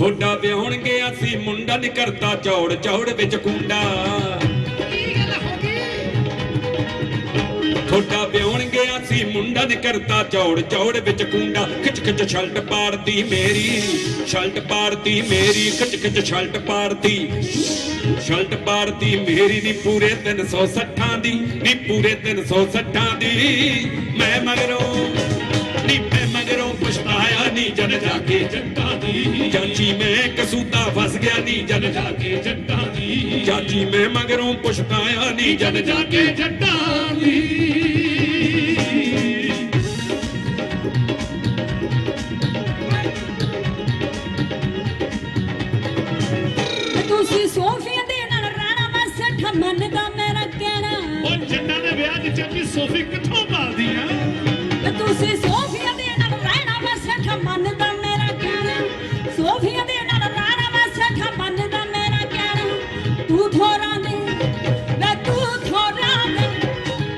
ਥੋੜਾ ਵਿਆਹਣ ਗਿਆ ਮੁੰਡਾ ਨੀ ਕਰਤਾ ਚੌੜ ਚੌੜ ਵਿੱਚ ਕੁੰਡਾ। ਥੋੜਾ ਵਿਆਹਣ ਗਿਆ ਮੁੰਡਾ ਨੀ ਕਰਤਾ ਚੌੜ ਚੌੜ ਵਿੱਚ ਕੁੰਡਾ। ਖਿੱਚ ਖਿੱਚ ਛਲਟ ਪਾੜਦੀ ਮੇਰੀ, ਛਲਟ ਪਾੜਦੀ ਮੇਰੀ, ਖਿੱਚ ਖਿੱਚ ਛਲਟ ਪਾੜਦੀ। ਛਲਟ ਪਾੜਦੀ ਮੇਰੀ, ਨੀ ਪੂਰੇ 360 ਦੀ, ਨੀ ਪੂਰੇ 360 ਦੀ। ਮੈਂ ਮਗਰੋਂ, ਨੀ ਮੈਂ ਮਗਰੋਂ ਪਛਤਾਇਆ ਨੀ ਜਨ ਜਾ ਕੇ ਜੱਟਾਂ ਦੀ। ਮੈਂ ਕਸੂਤਾ ਫਸ ਗਿਆ ਨੀ ਜਨ ਜਾ ਕੇ ਜੱਟਾਂ ਦੀ। ਚਾਚੀ ਮੈਂ ਮਗਰੋਂ ਪਛਤਾਇਆ ਨੀ ਜਨ ਜਾ ਕੇ ਜੱਟਾਂ ਦੀ। ਤੁਸੀਂ ਸੋਫੀਆ ਦੇ ਨਾਲ ਰਹਿਣਾ ਮੈਂ ਸੱਠ ਮੰਨਦਾ ਮੇਰਾ ਕਹਿਣਾ। ਉਹ ਜੱਟਾਂ ਦੇ ਵਿਆਹ 'ਚ ਸੋਫੀ ਕਿੱਥੋਂ ਮਾਰਦੀ ਆ ਤੇ ਤੁਸੀਂ ਸੋਫੀਆ ਦੇ ਨਾਲ ਰਹਿਣਾ ਮੈਂ ਸੱਠ ਮੰਨਦਾ ਮੇਰਾ ਕਹਿਣਾ ਤੂੰ ਥੋੜਾ ਦੇ ਮੈਂ ਤੂੰ ਥੋੜਾ ਦੇ।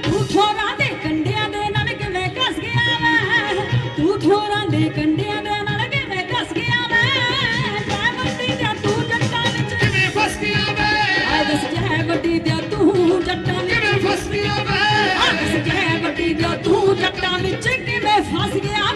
ਤੂੰ ਥੋੜਾ ਦੇ ਕੰਡਿਆਂ ਦੇ ਨਾਲ ਕਿਵੇਂ ਕੱਸ ਗਿਆ ਮੈਂ ਤੂੰ ਥੋੜਾ ਦੇ ਕੰਡਿਆਂ ਦੇ ਨਾਲ ਕਿਵੇਂ ਕੱਸ ਗਿਆ ਮੈਂ ਜੈ ਵੱਡੀ ਤੇ ਤੂੰ ਜੱਟਾਂ ਵਿੱਚ। ਕਿਵੇਂ ਫਸ ਗਿਆ ਵੇ? ਆਏ ਦਸ ਜੈ ਵੱਡੀ ਤੇ ਤੂੰ ਜੱਟਾਂ ਵਿੱਚ। ਕਿਵੇਂ ਫਸ ਗਿਆ ਵੇ? ਹੱਸ ਜੈ ਵੱਡੀ ਦਾ ਤੂੰ ਜੱਟਾਂ ਵਿੱਚ ਕਿਵੇਂ ਫਸ ਗਿਆ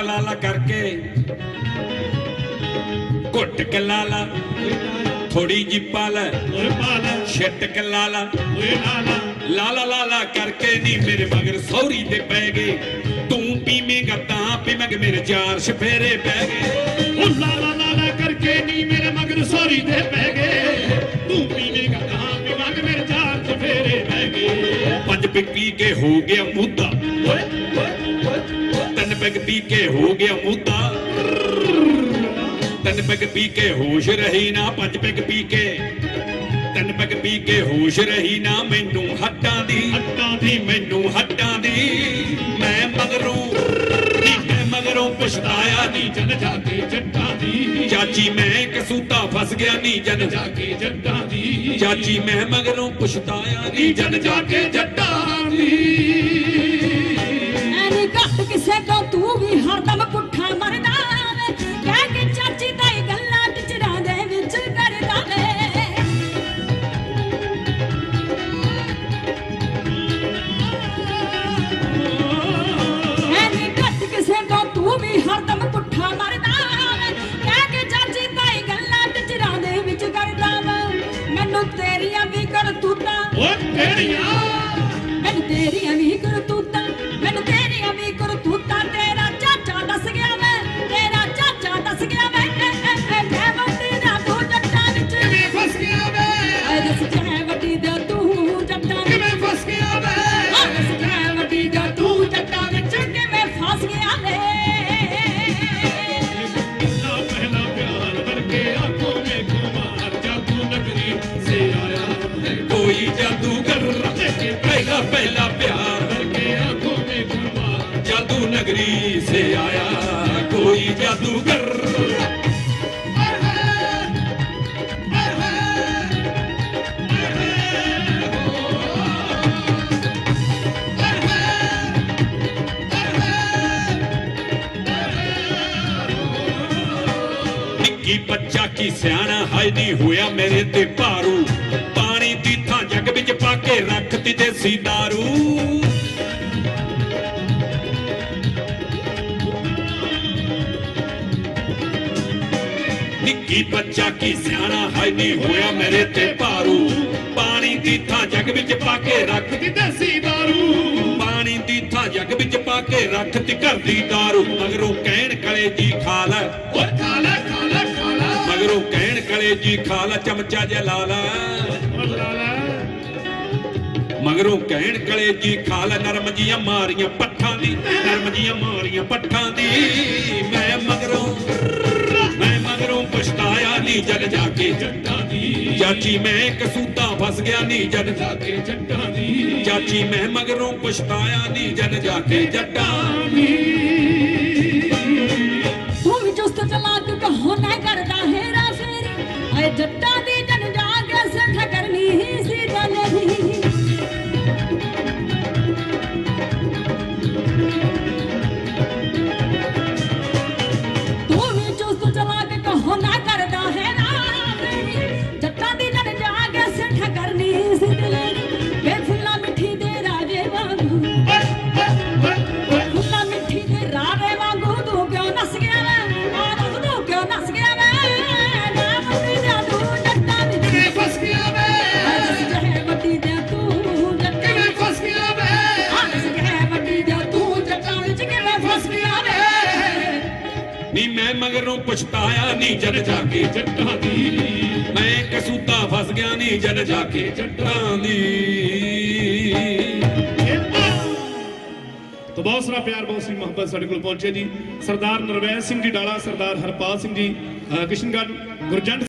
ਵੇ ਲਾਲਾ ਲਾਲਾ ਕਰਕੇ। ਘੁੱਟ ਕੇ ਲਾਲਾ ਥੋੜੀ ਜੀ ਪਲ। ਓਏ ਛਿੱਟ ਕੇ ਲਾਲਾ ਓਏ ਲਾਲਾ ਲਾਲਾ ਲਾਲਾ ਕਰਕੇ ਨਹੀਂ ਮੇਰੇ ਮਗਰ ਸੌਰੀ ਦੇ ਪੈ ਗਏ। ਤੂੰ ਪੀਵੇਂਗਾ ਤਾਂ ਪੀਵਾਂਗੇ ਮੇਰੇ ਚਾਰ ਸ਼ਫੇਰੇ ਪੈ ਗਏ। ਉਹ ਲਾਲਾ ਲਾਲਾ ਕਰਕੇ ਨੀ ਮੇਰੇ ਮਗਰ ਸੌਰੀ ਤੇ ਪੈ ਗਏ। ਤੂੰ ਪੀਵੇਂਗਾ ਤਾਂ ਪੀਵਾਂਗੇ ਮੇਰੇ ਚਾਰ ਚਫੇਰੇ ਪੈ ਗਏ। ਪੰਜ ਪਿੱਕੀ ਕੇ ਹੋ ਗਿਆ ਮੁੱਦਾ। ਓਏ। ਪੈਗ ਪੀ ਕੇ ਹੋ ਗਿਆ ਮੁੱਦਾ। ਤਿੰਨ ਪੈਗ ਪੀ ਕੇ ਹੋਸ਼ ਰਹੀ ਨਾ, ਪੰਜ ਪੈਗ ਪੀ ਕੇ। ਤਿੰਨ ਪੈਗ ਪੀ ਕੇ ਹੋਸ਼ ਰਹੀ ਨਾ, ਮੈਨੂੰ ਹੱਟਾਂ ਦੀ ਹੱਟਾਂ ਦੀ, ਮੈਨੂੰ ਹੱਟਾਂ ਦੀ। ਮੈਂ ਮਗਰੋਂ ਮੈਂ ਮਗਰੋਂ ਪਛਤਾਇਆ ਨੀ, ਜਨ ਜਾ ਕੇ ਜੱਟਾਂ ਦੀ। ਚਾਚੀ, ਮੈਂ ਕਸੂਤਾ ਫਸ ਗਿਆ ਨੀ, ਜਨ ਜਾ ਕੇ ਜੱਟਾਂ ਦੀ। ਚਾਚੀ, ਮੈਂ ਮਗਰੋਂ ਪਛਤਾਇਆ ਨੀ, ਜਨ ਜਾ ਕੇ ਜੱਟਾਂ ਤੇਰੀਆਂ ਵੀ ਕਰਤੂਤਾਂ। ਓਏ ਤੇਰੀਆਂ। ਮੈਨੂੰ ਤੇਰੀਆਂ ਵੀ ਕਰਤੂਤਾਂ। नगरी से आया कोई जादूगर ਨਿੱਕੀ ਬੱਚਾ ਕੀ ਸਿਆਣਾ ਹਾਏ ਨਹੀਂ ਹੋਇਆ ਮੇਰੇ ਤੇ ਭਾਰੂ ਪਾਣੀ ਦੀ ਥਾਂ ਜੱਗ ਵਿੱਚ ਪਾ ਕੇ ਰੱਖਤੀ ਦੇਸੀ ਦਾਰੂ ਨਿੱਕੀ ਬੱਚਾ, ਕੀ ਸਿਆਣਾ, ਹਾਏ ਨਹੀਂ ਹੋਇਆ ਮੇਰੇ ਤੇ ਭਾਰੂ। ਪਾਣੀ ਦੀ ਥਾਂ ਜੱਗ ਵਿੱਚ ਪਾ ਕੇ ਰੱਖ ਦੀ ਦੇਸੀ ਦਾਰੂ। ਪਾਣੀ ਦੀ ਥਾਂ ਜੱਗ ਵਿੱਚ ਪਾ ਕੇ ਰੱਖ ਤੀ ਘਰ ਦੀ ਦਾਰੂ। ਮਗਰੋਂ ਕਹਿਣ ਕਲੇ ਜੀ ਖਾ ਲੈ। ਓਏ ਖਾਲਾ ਖਾਲਾ ਖਾਲਾ ਮਗਰੋਂ ਕਹਿਣ ਕਲੇ ਜੀ ਖਾ ਲੈ, ਚਮਚਾ ਜਿਹਾ ਲਾ ਲੈ। ਓ ਲਾਲਾ ਮਗਰੋਂ ਕਹਿਣ ਕਲੇ ਜੀ ਖਾਲ ਨਰਮ ਜੀਆਂ ਮਾਰੀਆਂ ਪੱਠਾਂ ਦੀ। ਨਰਮ ਜੀਆਂ ਮਾਰੀਆਂ ਪੱਠਾਂ ਦੀ। ਮੈਂ ਮਗਰੋਂ ਨੀ ਜਦ ਜਾ ਕੇ ਜੱਟਾਂ ਦੀ। ਚਾਚੀ, ਮੈਂ ਕਸੂਤਾ ਫਸ ਗਿਆ ਨੀ ਜਗ ਜਾ ਕੇ ਜੱਟਾਂ ਦੀ। ਚਾਚੀ, ਮੈਂ ਮਗਰੋਂ ਪਛਤਾਇਆ ਨੀ ਜਗ ਜਾ ਕੇ ਜੱਟਾਂ ਤੂੰ ਵੀ ਚੁਸਤ ਚਲਾਕ ਕਹੋ ਨਾ ਕਰਦਾ ਹੈਰਾ ਫੇਰੀ। ਆਏ ਜੱਟਾਂ ਮੈਨੂੰ ਪਛਤਾਇਆ ਨਹੀਂ ਜਦ ਜਾ ਕੇ ਜੱਟਾਂ ਦੀ। ਮੈਂ ਕਸੂਤਾ ਫਸ ਗਿਆ ਨਹੀਂ ਜਦ ਜਾ ਕੇ ਜੱਟਾਂ ਦੀ। ਤੋ ਬਹੁਤ ਸਾਰਾ ਪਿਆਰ, ਬਹੁਤ ਸੀ ਮੁਹੱਬਤ ਸਾਡੇ ਕੋਲ ਪਹੁੰਚੇ ਜੀ। ਸਰਦਾਰ ਨਰਵੈਰ ਸਿੰਘ ਜੀ, ਡਾਲਾ ਸਰਦਾਰ ਹਰਪਾਲ ਸਿੰਘ ਜੀ ਕਿਸ਼ਨਗੜ੍ਹ ਗੁਰਜੰਟ